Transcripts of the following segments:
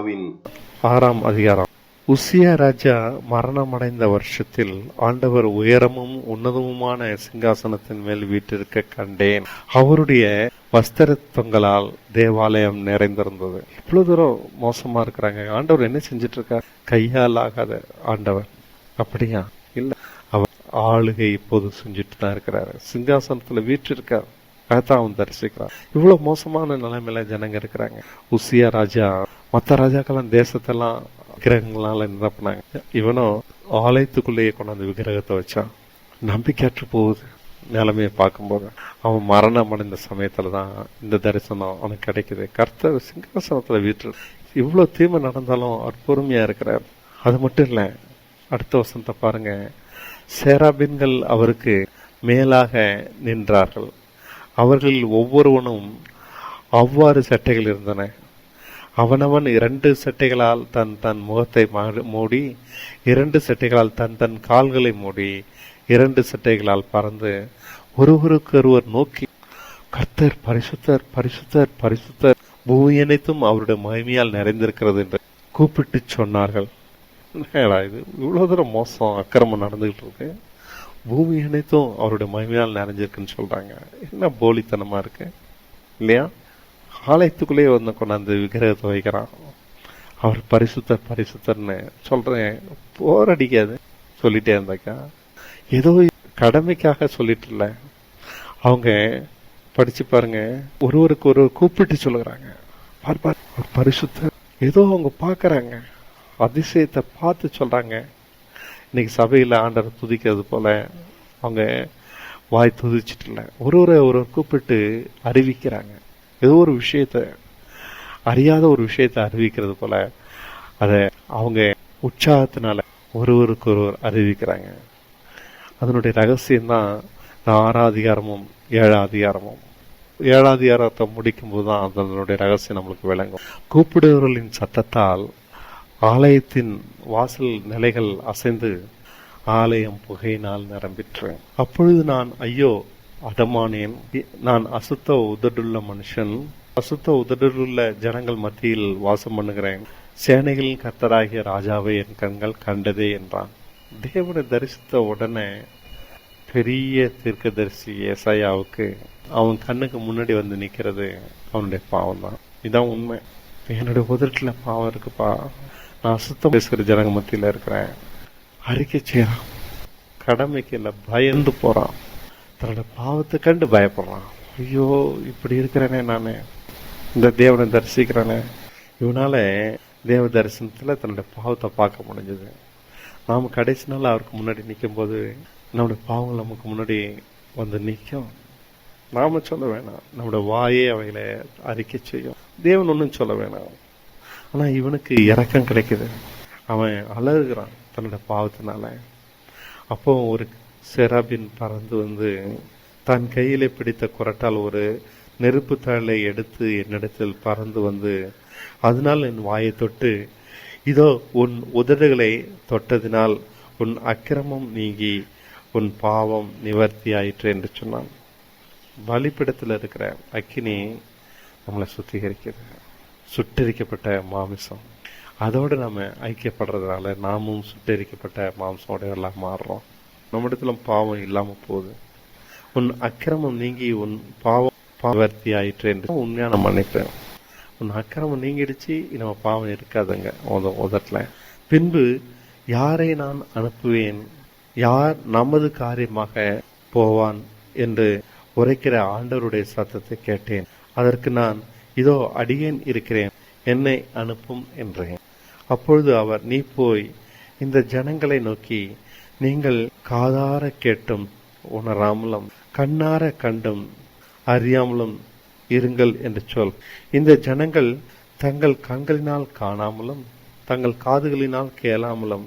ஏசாயாவின் ஆறாம் அதிகாரம். உசியா ராஜா மரணமடைந்த வருஷத்தில் ஆண்டவர் உயரமும் உன்னதமுமான சிங்காசனத்தின் மேல் வீட்டிருக்க கண்டேன். அவருடைய வஸ்திரத்தங்களால் தேவாலயம் நிறைந்திருந்தது. இவ்வளவு தூரம் மோசமா இருக்கிறாங்க. ஆண்டவர் என்ன செஞ்சிட்டு இருக்கார் கையால் ஆகாத ஆண்டவர். அப்படியா? இல்ல. அவர் ஆளுகை இப்போது செஞ்சுட்டு தான் இருக்கிறாரு. சிங்காசனத்துல வீற்றிருக்கார். அதான் அவன் தரிசிக்கிறான் இவ்வளவு மோசமான நிலைமையில ஜனங்க இருக்கிறாங்க. உசியா ராஜா மற்ற ராஜாக்கெல்லாம் தேசத்தெல்லாம் விக்கிரகங்களால நிரப்புனாங்க இவனும் ஆலயத்துக்குள்ளேயே கொண்டாந்து விக்கிரகத்தை வச்சான். நம்பிக்கையற்று போகுது நிலைமையை பார்க்கும்போது. அவன் மரணம் அடைந்த சமயத்தில் தான் இந்த தரிசனம் அவனுக்கு கிடைக்குது. கர்த்தர் சிங்காசனத்துல வீட்டு இவ்வளோ தீமை நடந்தாலும் அவர் பொறுமையாக இருக்கிறார். அது மட்டும் இல்லை அடுத்த வசனத்தை பாருங்க. சேராபின்கள் அவருக்கு மேலாக நின்றார்கள். அவர்களில் ஒவ்வொருவனும் அவ்வாறு சட்டைகள் இருந்தன. அவனவன் இரண்டு சட்டைகளால் தன் தன் முகத்தை மூடி இரண்டு சட்டைகளால் தன் தன் கால்களை மூடி இரண்டு சட்டைகளால் பறந்து ஒருவருக்கொருவர் நோக்கி கர்த்தர் பரிசுத்தர் பரிசுத்தர் பரிசுத்தர் பூமி அனைத்தும் அவருடைய மகிமையால் நிறைந்திருக்கிறது என்று கூப்பிட்டு சொன்னார்கள். இது? இவ்வளோ தூரம் மோசம் அக்கிரமம் நடந்துகிட்டு இருக்கு. பூமி அனைத்தும் அவருடைய மகிமையால் நிறைஞ்சிருக்குன்னு சொல்கிறாங்க என்ன போலித்தனமாக இருக்கு? இல்லையா? ஆலயத்துக்குள்ளேயே வந்து கொண்டாந்து விக்கிரகத்தை வைக்கிறான். அவர் பரிசுத்தர் பரிசுத்தர்னு சொல்கிறேன் போர் அடிக்காது. சொல்லிட்டே இருந்தாக்கா. ஏதோ கடமைக்காக சொல்லிட்டு இல்லை. அவங்க படிச்சு பாருங்க. ஒருவருக்கு ஒரு கூப்பிட்டு சொல்லுகிறாங்க பார் பார். அவர் பரிசுத்தர். ஏதோ அவங்க பார்க்குறாங்க. அதிசயத்தை பார்த்து சொல்கிறாங்க இன்னைக்கு சபையில் ஆண்டரை துதிக்கிறது போல் அவங்க வாய் துதிச்சிட்டு இல்லை. ஒருவரை ஒரு கூப்பிட்டு அறிவிக்கிறாங்க. ஏதோ ஒரு விஷயத்த அறியாத ஒரு விஷயத்த அறிவிக்கிறது போல அதை அவங்க உற்சாகத்தினால ஒருவருக்கு ஒருவர் அறிவிக்கிறாங்க. அதனுடைய ரகசியம்தான் ஆறாம் அதிகாரமும் ஏழாம் அதிகாரமும். ஏழாம் அதிகாரத்தை முடிக்கும் போது தான் அதனுடைய ரகசியம் நம்மளுக்கு விளங்கும். கூப்பிடுவர்களின் சத்தத்தால் ஆலயத்தின் வாசல் நிலைகள் அசைந்து ஆலயம் புகையினால் நிரம்பிற்று. அப்பொழுது நான் ஐயோ அதமானேன் நான் அசுத்த உதடுள்ள மனுஷன் அசுத்த உதடுள்ள ஜனங்கள் மத்தியில் வாசம் பண்ணுகிறேன். சேனைகளின் கர்த்தராகிய ராஜாவை என் கண்கள் கண்டதே என்றான். தேவனை தரிசித்த உடனே பெரிய தீர்க்கதரிசி ஏசாயாவுக்கு அவன் கண்ணுக்கு முன்னாடி வந்து நிற்கிறது அவனுடைய பாவம் தான் இதான் உண்மை. என்னுடைய உதட்டில் பாவம் இருக்குப்பா. நான் சுத்தம் பேசுகிற ஜனங்க மத்தியில் இருக்கிறேன். அறிக்கை செய்யறான் கடமைக்கு இல்லை பயந்து போகிறான் தன்னோட பாவத்தை கண்டு பயப்படுறான் ஐயோ இப்படி இருக்கிறேனே நான். இந்த தேவனை தரிசிக்கிறேனே. இவனால தேவ தரிசனத்தில் தன்னோட பாவத்தை பார்க்க முடிஞ்சது. நாம் கடைசி நாள் அவருக்கு முன்னாடி நிற்கும் போது நம்முடைய பாவங்கள் நமக்கு முன்னாடி வந்து நிற்கும் நாம் சொல்ல வேணாம். நம்முடைய வாயே அவைகளை அறிக்கை செய்யும். தேவன் ஒன்றும் சொல்ல வேணாம். ஆனால் இவனுக்கு இறக்கம் கிடைக்குது. அவன் அழகுறான் தன்னோட பாவத்தினால. அப்போ ஒரு செராபின் பறந்து வந்து தன் கையிலே பிடித்த குரட்டால் ஒரு நெருப்பு தாளை எடுத்து என்னிடத்தில் பறந்து வந்து அதனால் என் வாயை தொட்டு இதோ உன் உதடுகளை தொட்டதினால் உன் அக்கிரமம் நீங்கி உன் பாவம் நிவர்த்தி ஆயிற்று என்று சொன்னான். பலிப்பிடத்தில் இருக்கிற அக்கினி நம்மளை சுத்திகரிக்கிறது. சுட்டரிக்கப்பட்ட மாமிசம். அதோடு நம்ம ஐக்கியப்படுறதுனால நாமும் சுட்டரிக்கப்பட்ட மாம்சோடையெல்லாம் மாறுறோம். நம்மிடத்துல பாவம் இல்லாம போகுது. உன் அக்கிரமம் நீங்கி உன் பாவம் பாவர்த்தி ஆயிற்று என்று உண்மையாக நான் நினைக்கிறேன் உன் அக்கிரமம் நீங்கிடுச்சு நம்ம பாவம் இருக்காதுங்க உத உதட்டல பின்பு யாரை நான் அனுப்புவேன்? யார் நமது காரியமாக போவான் என்று உரைக்கிற ஆண்டவருடைய சத்தத்தை கேட்டேன். அதற்கு நான் இதோ அடியேன் இருக்கிறேன் என்னை அனுப்பும் என்றேன். அப்பொழுது அவர் நீ போய் இந்த ஜனங்களை நோக்கி நீங்கள் காதார கேட்டும் உணராமலும் கண்ணார கண்டும் அறியாமலும் இருங்கள் என்று சொல். இந்த ஜனங்கள் தங்கள் கண்களினால் காணாமலும் தங்கள் காதுகளினால் கேளாமலும்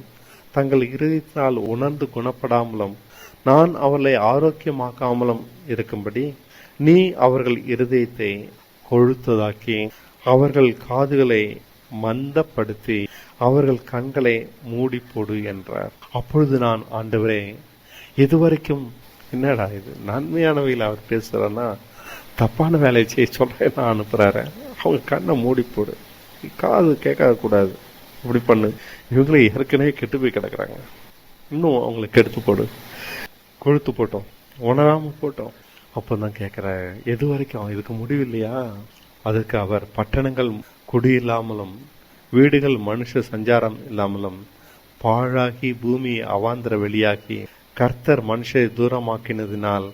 தங்கள் இருதயத்தினால் உணர்ந்து குணப்படாமலும் நான் அவர்களை ஆரோக்கியமாக்காமலும் இருக்கும்படி நீ அவர்கள் இருதயத்தை கொழுத்ததாக்கி அவர்கள் காதுகளை மந்தப்படுத்தி அவர்கள் கண்களை மூடி போடு என்றார். அப்பொழுது நான் ஆண்டவரே இதுவரைக்கும் என்னடா இது? நன்மையானவையில் அவர் பேசுகிறான்னா தப்பான வேலையை செய்ய சொல்றேன் நான் அனுப்புகிறாரு அவங்க கண்ணை மூடி போடு. காது கேட்காத கூடாது. இப்படி பண்ணு. இவங்களே ஏற்கனவே கெட்டு போய் கிடக்குறாங்க. இன்னும் அவங்களை கெடுத்து போடு. கொழுத்து போட்டோம். உணராமல் போட்டோம். அப்பதான் கேட்குறாரு எது வரைக்கும் இதுக்கு முடிவு இல்லையா? அதுக்கு அவர் பட்டணங்கள் குடி இல்லாமலும் வீடுகள் மனுஷ சஞ்சாரம் இல்லாமலும் பாழாகி பூமி அவாந்திர வெளியாகி கர்த்தர் மனுஷரை தூரமாக்கினதினால்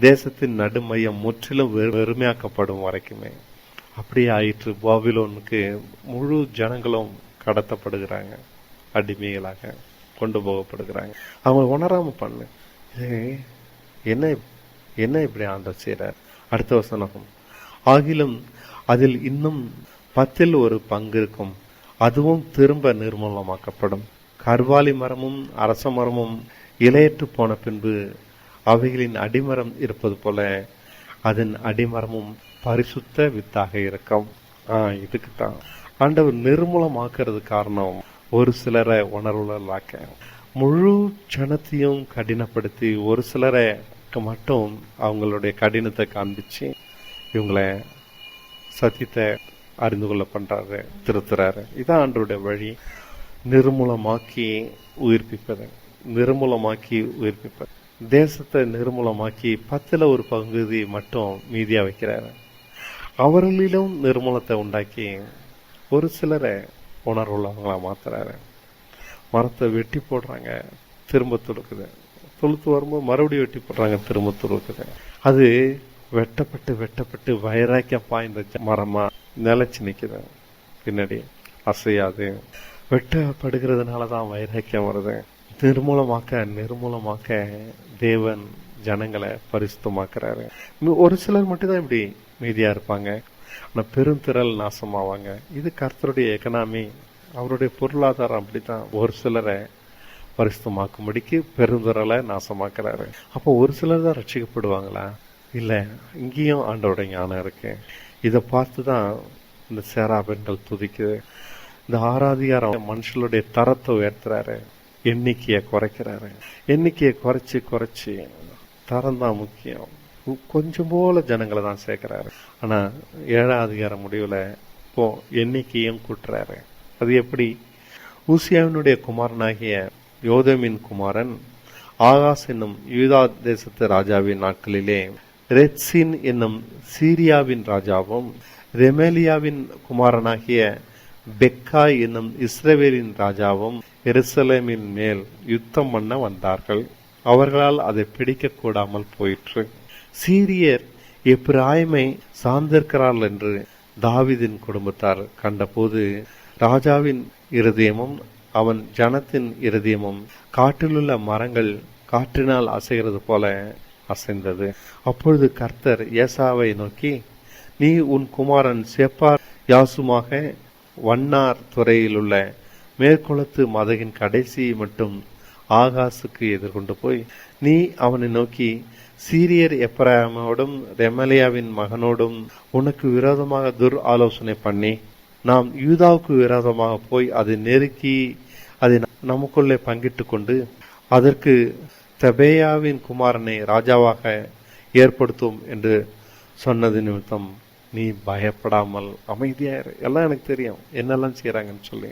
தேசத்தின் நடுமையம் முற்றிலும் வெறுமையாக்கப்படும் வரைக்குமே. அப்படியே ஆயிற்று. பாபிலோனுக்கு முழு ஜனங்களும் கடத்தப்படுகிறாங்க. அடிமைகளாக கொண்டு போகப்படுகிறாங்க. அவங்க உணராம பண்ணு. என்ன என்ன இப்படி ஆண்டர் செய்கிறார் அடுத்த வசனம். ஆகிலும் அதில் இன்னும் பத்தில் ஒரு பங்கு இருக்கும். அதுவும் திரும்ப நிர்மூலமாக்கப்படும். கர்வாலி மரமும் அரச மரமும் இலையற்று போன பின்பு அவைகளின் அடிமரம் இருப்பது போல அதன் அடிமரமும் பரிசுத்த வித்தாக இருக்கும். ஆஹ் இதுக்கு தான் ஆண்டவர் நிர்மூலமாக்குறது காரணம் ஒரு சிலரை உணர்வுலாக்க முழு ஜனத்தையும் கடினப்படுத்தி ஒரு சிலரை மட்டும் அவங்களுடைய கடினத்தை காண்பிச்சு இவங்களை சத்தியத்தை அறிந்து கொள்ள பண்றாரு திருத்துறாரு. இதான் ஆண்டருடைய வழி. நிர்மூலமாக்கி உயிர்ப்பிப்பது. நிர்மூலமாக்கி உயிர்ப்பிப்பது. தேசத்தை நிர்மூலமாக்கி பத்தில் ஒரு பகுதி மட்டும் மீதியாக வைக்கிறாரு. அவர்களிலும் நிர்மூலத்தை உண்டாக்கி ஒரு சிலரை உணர்வுள்ளவங்களா மாத்துறாரு. மரத்தை வெட்டி போடுறாங்க திரும்ப துளுக்குது. துளுத்து வரும்போது மறுபடியும் வெட்டி போடுறாங்க திரும்ப துளுக்குது. அது வெட்டப்பட்டு வெட்டப்பட்டு வைராக்கியம் பாய்ந்த மரமாக நிலச்சி நிற்குது பின்னாடி அசையாது. வெட்டப்படுகிறதுனால தான் வைராக்கியம் வருது. நிர்மூலமாக்க நிர்மூலமாக்க தேவன் ஜனங்களை பரிசுத்தமாக்குறாரு. ஒரு சிலர் மட்டும்தான் இப்படி மீதியாக இருப்பாங்க. ஆனால் பெருந்திரள் நாசமாவாங்க. இது கர்த்தருடைய எக்கனாமி அவருடைய பொருளாதாரம் அப்படித்தான். ஒரு சிலரை பரிசுத்தமாக்கும்படிக்கு பெருந்திரளை நாசமாக்குறாரு. அப்போ ஒரு சிலர் தான் ரட்சிக்கப்படுவாங்களா? இல்லை இங்கேயும் ஆண்டவருடைய ஞானம் இருக்கு. இதை பார்த்து தான் இந்த சேரா பெண்கள் துதிக்குது. இந்த ஆராதிகாரம் மனுஷனுடைய தரத்தை உயர்த்துறாரு. எண்ணிக்கையை குறைக்கிறாரு. எண்ணிக்கையை குறைச்சி குறைச்சி தரம் தான் முக்கியம். கொஞ்சம் போல ஜனங்களை தான் சேர்க்கிறாரு. ஆனா ஏழாம் அதிகார முடிவுல இப்போ எண்ணிக்கையும் கூட்டுறாரு. அது எப்படி? ஊசியாவினுடைய குமாரனாகிய யோதமின் குமாரன் ஆகாஸ் என்னும் யூதா தேசத்து ராஜாவின் நாட்களிலே ரெட்சின் என்னும் சீரியாவின் ராஜாவும் ரெமேலியாவின் குமாரனாகிய பெக்காய் என்னும் இஸ்ரவேலின் ராஜாவும் எருசலேமின் மேல் யுத்தம் பண்ண வந்தார்கள். அவர்களால் அதை பிடிக்க கூடாமல் போயிற்று. சீரியர் எப்பிராயமை சார்ந்திருக்கிறார்கள் என்று தாவிதின் குடும்பத்தார் கண்டபோது ராஜாவின் இருதயமும் அவன் ஜனத்தின் இருதயமும் காட்டிலுள்ள மரங்கள் காற்றினால் அசைகிறது போல அசைந்தது. அப்பொழுது கர்த்தர் ஏசாவை நோக்கி நீ உன் குமாரன் செப்பார் யாசுமாக வண்ணார் துறையில் உள்ள மேற்குளத்து மதகின் கடைசியை மட்டும் ஆகாசுக்கு எதிர்கொண்டு போய் நீ அவனை நோக்கி சீரியர் எப்ராமோடும் ரெமலியாவின் மகனோடும் உனக்கு விரோதமாக துர் ஆலோசனை பண்ணி நாம் யூதாவுக்கு விரோதமாக போய் அதை நெருக்கி அதை நமக்குள்ளே பங்கிட்டு கொண்டு அதற்கு தெபேயாவின் குமாரனை ராஜாவாக ஏற்படுத்தும் என்று சொன்னது நிமித்தம். நீ பயப்படாமல் அமைதியாயிரு எல்லாம் எனக்கு தெரியும். என்னெல்லாம் செய்கிறாங்கன்னு சொல்லி.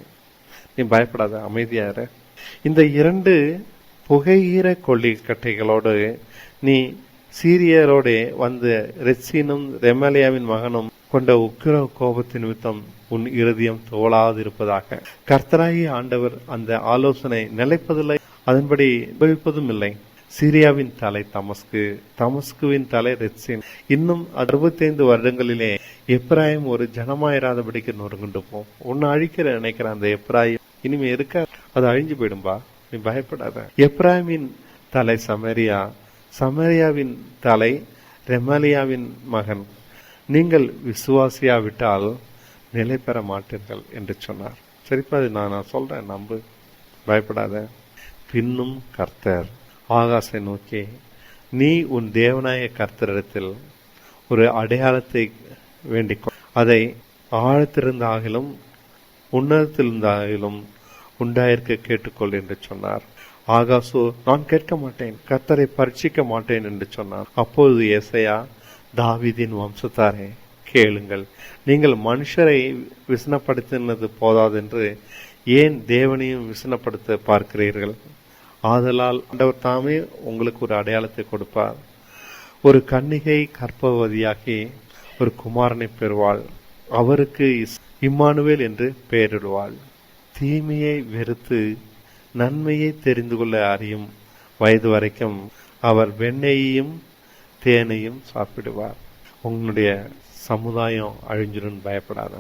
நீ பயப்படாத அமைதியாயிரு இந்த இரண்டு புகையீர கொள்ளிக்கட்டைகளோடு நீ சீரியரோடு வந்து ரெச்சினும் ரெமலியாவின் மகனும் கொண்ட உக்கிர கோபத்தின் நிமித்தம் உன் இருதயம் தோழாதிருப்பதாக கர்த்தராகி ஆண்டவர் அந்த ஆலோசனை நிலைப்பதில்லை அதன்படி உபயோகிப்பதும் இல்லை. சீரியாவின் தலை தமஸ்கு தமஸ்குவின் தலை ரெட்சின் இன்னும் அறுபத்தைந்து வருடங்களிலே எப்ராயம் ஒரு ஜனமாயிராதபடிக்கு நொறுங்குண்டு போம் உன்னை அழிக்கிற நினைக்கிற அந்த எப்ராயம் இனிமே இருக்க அது அழிஞ்சு போயிடும்பா நீ பயப்படாத. எப்ராயமின் தலை சமரியா. சமரியாவின் தலை ரெமலியாவின் மகன். நீங்கள் விசுவாசியாவிட்டால் நிலை பெற மாட்டீர்கள் என்று சொன்னார். சரிப்பா அது நான் நான் சொல்றேன். நம்பு. பயப்படாத. பின்னும் கர்த்தர். ஆகாசை நோக்கி நீ உன் தேவநாய கர்த்தரிடத்தில் ஒரு அடையாளத்தை வேண்டிக் கொள். அதை ஆழத்திருந்தாகிலும் உன்னதத்திலிருந்தாகிலும் உண்டாயிருக்க கேட்டுக்கொள் என்று சொன்னார். ஆகாசோ நான் கேட்க மாட்டேன். கர்த்தரை பரீட்சிக்க மாட்டேன் என்று சொன்னார். அப்பொழுது ஏசையா தாவிதின் வம்சத்தாரே கேளுங்கள். நீங்கள் மனுஷரை விசனப்படுத்தினது போதாதென்று ஏன் தேவனையும் விசனப்படுத்த பார்க்கிறீர்கள்? ஆதலால் ஆண்டவர் தாமே உங்களுக்கு ஒரு அடையாளத்தை கொடுப்பார். ஒரு கன்னிகை கற்பவதியாகி ஒரு குமாரனை பெறுவாள். அவருக்கு இஸ்- இம்மானுவேல் என்று பெயரிடுவாள். தீமையை வெறுத்து நன்மையை தெரிந்து கொள்ள அறியும் வயது வரைக்கும் அவர் வெண்ணெயையும் தேனையும் சாப்பிடுவார். உங்களுடைய சமுதாயம் அழிஞ்சிடும் பயப்படாத.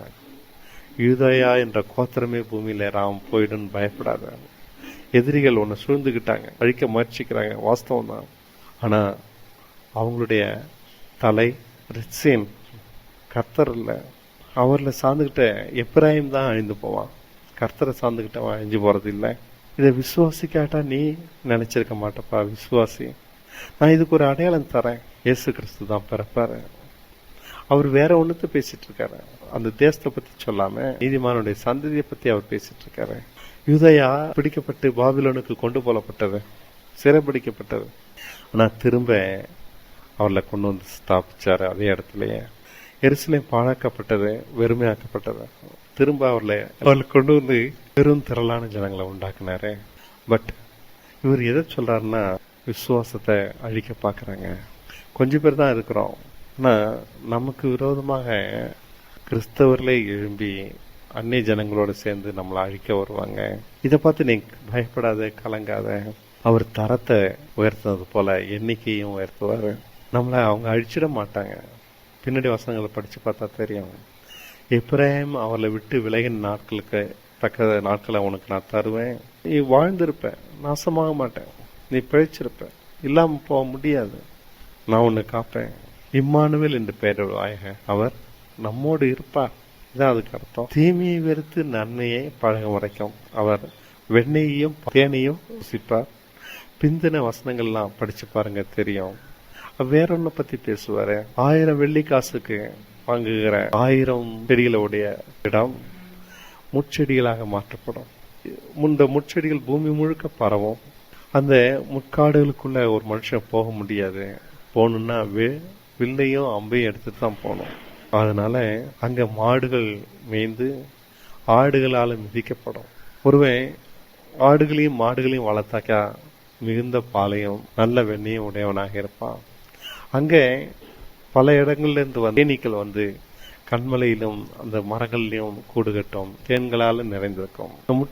யூதயா என்ற கோத்திரமே பூமியில ராம் போயிடும் பயப்படாத. எதிரிகள் உன்னை சூழ்ந்துக்கிட்டாங்க அழிக்க முயற்சிக்கிறாங்க வாஸ்தவம் தான். ஆனால் அவங்களுடைய தலை ரித்சேன் கர்த்தர் இல்லை. அவரில் சார்ந்துக்கிட்ட எப்ராஹிம் தான் அழிந்து போவான். கர்த்தரை சார்ந்துக்கிட்டவன் அழிஞ்சு போகிறது இல்லை. இதை விசுவாசிக்காட்டா நீ நினச்சிருக்க மாட்டப்பா விசுவாசி. நான் இதுக்கு ஒரு அடையாளம் தரேன். இயேசு கிறிஸ்து தான் பிறப்பாரு. அவர் வேற ஒன்றுத்த பேசிட்டு இருக்காரு. அந்த தேசத்தை பற்றி சொல்லாமல் நீதிமானுடைய சந்ததியை பற்றி அவர் பேசிட்டு இருக்காரு. யூதயா பிடிக்கப்பட்டு பாபிலோனுக்கு கொண்டு போலப்பட்டது சிறைப்பிடிக்கப்பட்டது ஆனால் திரும்ப அவர்களை கொண்டு வந்து ஸ்தாபிச்சார் அதே இடத்துலயே. எருசலேம் பாழாக்கப்பட்டது வெறுமையாக்கப்பட்டது. திரும்ப அவர்களை அவர்களை கொண்டு வந்து பெரும் திரளான ஜனங்களை உண்டாக்குனாரு. பட் இவர் எதை சொல்றாருன்னா விசுவாசத்தை அழிக்க பார்க்குறாங்க. கொஞ்சம் பேர் தான் இருக்கிறோம். ஆனால் நமக்கு விரோதமாக கிறிஸ்தவர்களே எழும்பி அந்நிய ஜனங்களோட சேர்ந்து நம்மளை அழிக்க வருவாங்க. இதை பார்த்து நீ பயப்படாத கலங்காத. அவர் தரத்தை உயர்த்தினது போல எண்ணிக்கையும் உயர்த்துவார். நம்மளை அவங்க அழிச்சிட மாட்டாங்க. பின்னாடி வசனங்களை படித்து பார்த்தா தெரியும். எப்ராஹிம் அவளை விட்டு விலகின நாட்களுக்கு தக்க நாட்களை உனக்கு நான் தருவேன். நீ வாழ்ந்திருப்பேன் நாசமாக மாட்டேன். நீ பிழைச்சிருப்ப. இல்லாமல் போக முடியாது. நான் உன்னை காப்பேன். இம்மானுவேல் என்று பெயரிடுவாயக. அவர் நம்மோடு இருப்பார். இதான் அதுக்கு அர்த்தம். தீமையை வெறுத்து நன்மையை பழக வரைக்கும் அவர் வெண்ணெயையும் தேனையும் ருசிப்பார். பிந்தின வசனங்கள்லாம் படிச்சு பாருங்க தெரியும். வேற ஒன்ன பத்தி பேசுவாரு? ஆயிரம் வெள்ளி காசுக்கு வாங்குகிற ஆயிரம் செடிகளுடைய இடம் முட்செடிகளாக மாற்றப்படும். இந்த முட்செடிகள் பூமி முழுக்க பரவும். அந்த முட்காடுகளுக்குள்ள ஒரு மனுஷன் போக முடியாது. போகணும்னா வி- வில்லையும் அம்பையும் எடுத்துட்டு தான் போகணும். அதனால அங்கே மாடுகள் மேய்ந்து ஆடுகளால் மிதிக்கப்படும். ஒருவன் ஆடுகளையும் மாடுகளையும் வளர்த்தாக்கா மிகுந்த பாலையும் நல்ல வெண்ணையும் உடையவனாக இருப்பான். அங்கே பல இடங்கள்லேருந்து வந்து தேனீக்கள் வந்து கண்மலையிலும் அந்த மரங்கள்லயும் கூடு கட்டும் தேன்களால் நிறைந்திருக்கும். இந்த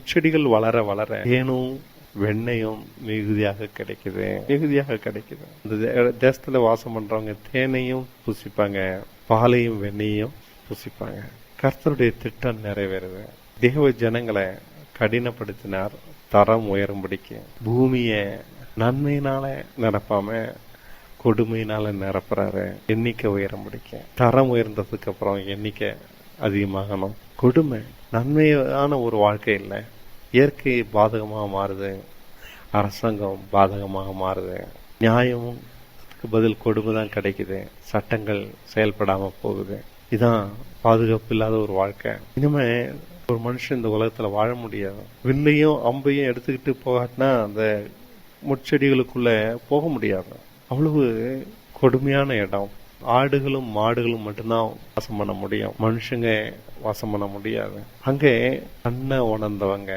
வளர வளர தேனும் வெண்ணையும் மிகுதியாக கிடைக்குது. மிகுதியாக கிடைக்குது. இந்த தே- வாசம் பண்ணுறவங்க தேனையும் பூசிப்பாங்க. பாலையும் வெண்ணையும் புசிப்பாங்க. கர்த்தருடைய திட்டம் நிறைவேறுது. தேவ ஜனங்களை கடினப்படுத்தினார். தரம் உயரும்படிக்கு. பூமியை நன்மையினால நிரப்பாம கொடுமையினால நிரப்புறாரு. எண்ணிக்கை உயரம் பிடிக்க தரம் உயர்ந்ததுக்கு அப்புறம் எண்ணிக்கை அதிகமாகணும். கொடுமை நன்மையான ஒரு வாழ்க்கை இல்லை. இயற்கை பாதகமாக மாறுது. அரசாங்கம் பாதகமாக மாறுது. நியாயமும் அதுக்கு பதில் கொடுமை தான் கிடைக்குது. சட்டங்கள் செயல்படாம போகுது. இதான் பாதுகாப்பு இல்லாத ஒரு வாழ்க்கை. இனிமே ஒரு மனுஷன் இந்த உலகத்துல வாழ முடியாது. வில்லையும் அம்பையும் எடுத்துக்கிட்டு போகாட்டினா அந்த முட்செடிகளுக்குள்ள போக முடியாது. அவ்வளவு கொடுமையான இடம். ஆடுகளும் மாடுகளும் மட்டும்தான் வாசம் பண்ண முடியும். மனுஷங்க வாசம் பண்ண முடியாது. அங்கே கண்ணை உணர்ந்தவங்க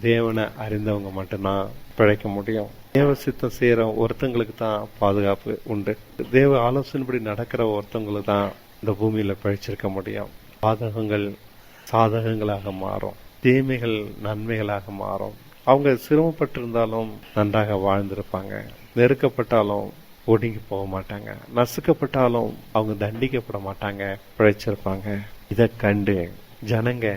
தேவனை அறிந்தவங்க மட்டும்தான் பிழைக்க முடியும். தேவ சித்தம் செய்யற ஒருத்தங்களுக்கு தான் பாதுகாப்பு உண்டு. தேவ ஆலோசனைப்படி நடக்கிற ஒருத்தவங்களுக்கு தான் இந்த பூமியில பிழைச்சிருக்க முடியும். பாதகங்கள் சாதகங்களாக மாறும். தீமைகள் நன்மைகளாக மாறும். அவங்க சிரமப்பட்டிருந்தாலும் நன்றாக வாழ்ந்திருப்பாங்க. நெருக்கப்பட்டாலும் ஒடுங்கி போக மாட்டாங்க. நசுக்கப்பட்டாலும் அவங்க தண்டிக்கப்பட மாட்டாங்க. பிழைச்சிருப்பாங்க. இதை கண்டு ஜனங்க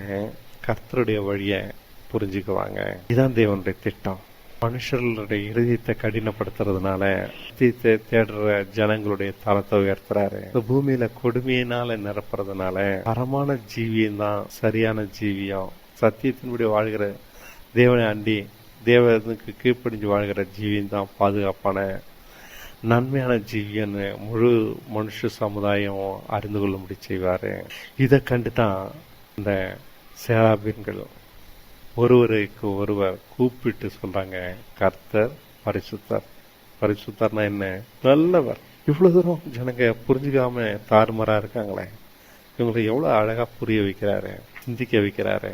கர்த்தருடைய வழிய புரிஞ்சுக்குவாங்க. இதான் தேவனுடைய திட்டம். மனுஷர்களுடைய இருதயத்தை கடினப்படுத்துறதுனால சத்தியத்தை தேடுற ஜனங்களுடைய தரத்தை உயர்த்துறாரு. இந்த பூமியில கொடுமையினால நிரப்புறதுனால தரமான ஜீவியம் தான் சரியான ஜீவியம். சத்தியத்தின்படி வாழ்கிற தேவனை அண்டி தேவனுக்கு கீழ்ப்படிஞ்சு வாழ்கிற ஜீவியம் தான் பாதுகாப்பான நன்மையான ஜீவியன்னு முழு மனுஷ சமுதாயம் அறிந்து கொள்ளும்படி செய்வாரு. இதை கண்டு தான் இந்த சேராபீன்கள் ஒருவருக்கு ஒருவர் கூப்பிட்டு சொல்றாங்க கர்த்தர் பரிசுத்தர். பரிசுத்தர்னா என்ன? நல்லவர். இவ்வளவு தூரம் ஜனங்க புரிஞ்சுக்காம தாறுமாறா இருக்காங்களே. இவங்களை எவ்வளவு அழகா புரிய வைக்கிறாரு சிந்திக்க வைக்கிறாரு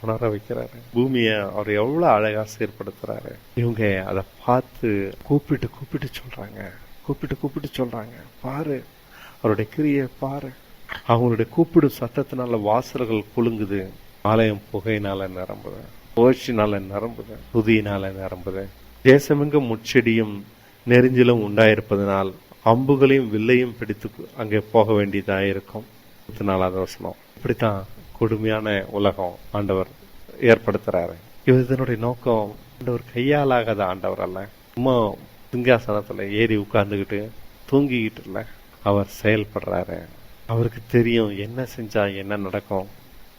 உணர வைக்கிறாரு. பூமியை அவர் எவ்வளவு அழகா செயற்படுத்துறாரு இவங்க அதை பார்த்து கூப்பிட்டு கூப்பிட்டு சொல்றாங்க. கூப்பிட்டு கூப்பிட்டு சொல்றாங்க. பாரு அவருடைய கிரியை பாரு. அவங்களுடைய கூப்பிடும் சத்தத்தினால வாசல்கள் குலுங்குது. ஆலயம் புகையினால நிரம்புது. புகழ்ச்சினால நிரம்புது. துதியினால நிரம்புது. தேசமெங்கும் முச்செடியும் நெறிஞ்சிலும் உண்டாயிருப்பதனால் அம்புகளையும் வில்லையும் பிடித்து அங்கே போக வேண்டியதாக இருக்கும். நாலாவது வசனம். இப்படித்தான் கொடுமையான உலகம் ஆண்டவர் ஏற்படுத்துறாரு. இதனுடைய நோக்கம் ஆண்டவர் கையாலாகாத ஆண்டவர் அல்ல. சும்மா சிங்காசனத்துல ஏறி உட்கார்ந்துகிட்டு தூங்கிக்கிட்டு இல்ல. அவர் செயல்படுறாரு. அவருக்கு தெரியும் என்ன செஞ்சா என்ன நடக்கும்.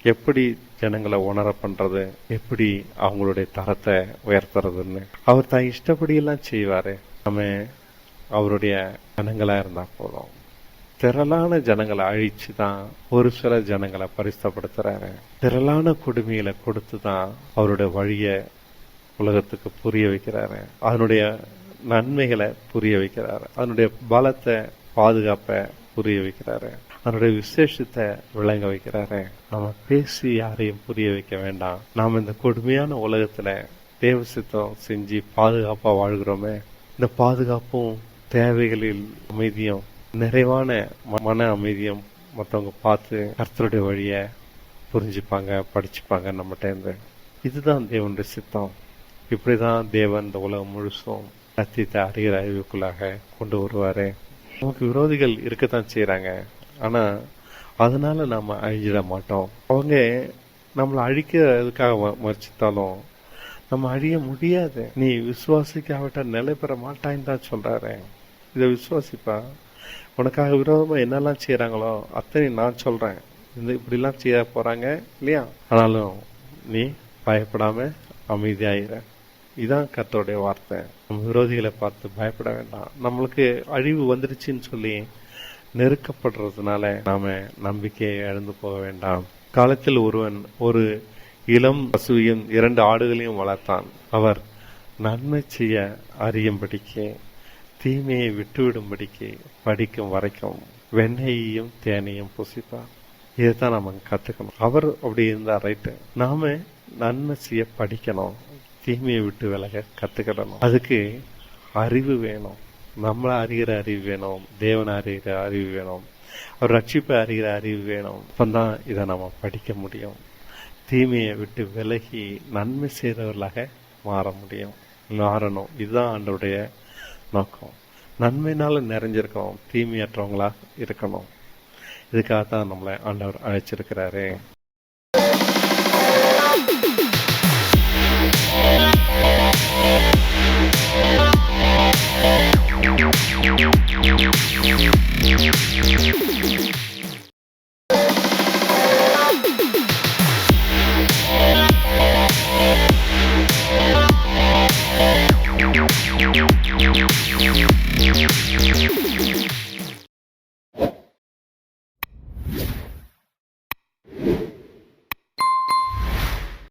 எப்படி ஜனங்களை உணர பண்றது? எப்படி அவங்களுடைய தரத்தை உயர்த்துறதுன்னு. அவர் தான் இஷ்டப்படியெல்லாம் செய்வாரு. நம்ம அவருடைய ஜனங்களா இருந்தா போதும். திரளான ஜனங்களை அழிச்சு தான் ஒரு சில ஜனங்களை பரிசுத்தப்படுத்துறாரு. திரளான கொடுமைகளை கொடுத்து தான் அவருடைய வழிய உலகத்துக்கு புரிய வைக்கிறாரு. அதனுடைய நன்மைகளை புரிய வைக்கிறாரு. அதனுடைய பலத்தை பாதுகாப்பை புரிய வைக்கிறாரு. அவருடைய விசேஷத்தை விளங்க வைக்கிறாரு. நம்ம பேசி யாரையும் புரிய வைக்க வேண்டாம். நாம் இந்த கொடுமையான உலகத்துல தேவ சித்தம் செஞ்சு பாதுகாப்பா வாழ்கிறோமே. இந்த பாதுகாப்பும் தேவைகளில் அமைதியும் நிறைவான ம- மன அமைதியும் மற்றவங்க பார்த்து கர்த்தருடைய வழிய புரிஞ்சுப்பாங்க படிச்சுப்பாங்க நம்மகிட்ட இருந்து. இதுதான் தேவனுடைய சித்தம். இப்படிதான் தேவன் இந்த உலகம் முழுசும் சத்தியத்தை அறிகிற அறிவுக்குள்ளாக கொண்டு வருவாரு. நமக்கு விரோதிகள் இருக்கத்தான் செய்யறாங்க ஆனால் அதனால் நாம் அழிஞ்சிட மாட்டோம். அவங்க நம்மளை அழிக்கிறதுக்காக மு- முயற்சித்தாலும் நம்ம அழிய முடியாது. நீ விசுவாசிக்காவிட்ட நிலை பெற மாட்டான்னு தான் சொல்கிறாரு இதை விசுவாசிப்பா. உனக்காக விரோதமாக என்னெல்லாம் செய்கிறாங்களோ அத்தனை நான் சொல்கிறேன் இந்த இப்படிலாம் செய்ய போகிறாங்க இல்லையா? ஆனாலும் நீ பயப்படாமல் அமைதியாயிர. இதான் கத்தோடைய வார்த்தை. நம்ம விரோதிகளை பார்த்து பயப்பட வேண்டாம். நம்மளுக்கு அழிவு வந்துருச்சுன்னு சொல்லி நெருக்கப்படுறதுனால நாம நம்பிக்கையை இழந்து போக வேண்டாம். காலத்தில் ஒருவன் ஒரு இளம் பசுவையும் இரண்டு ஆடுகளையும் வளர்த்தான். அவர் நன்மை செய்ய அறியும்படிக்கு தீமையை விட்டுவிடும்படிக்கு படிக்கும் வரைக்கும் வெண்ணெயையும் தேனையும் புசிப்பார். இதைத்தான் நம்ம கத்துக்கணும். அவர் அப்படி இருந்தால் ரைட்டு நாம நன்மை செய்ய படிக்கணும் தீமையை விட்டு விலக கத்துக்கிடணும். அதுக்கு அறிவு வேணும். நம்மளை அறிகிற அறிவு வேணும் தேவனை அறிகிற அறிவு வேணும் அவர் ரட்சிப்பை அறிகிற அறிவு வேணும். அப்போதான் இதை நம்ம படிக்க முடியும். தீமையை விட்டு விலகி நன்மை செய்தவர்களாக மாற முடியும். மாறணும். இதுதான் ஆண்டோடைய நோக்கம். நன்மைனால நிறைஞ்சிருக்கணும் தீமையற்றவங்களாக இருக்கணும். இதுக்காக தான் நம்மளை ஆண்டவர் அழைச்சிருக்கிறாரு. Yeah. Thank you.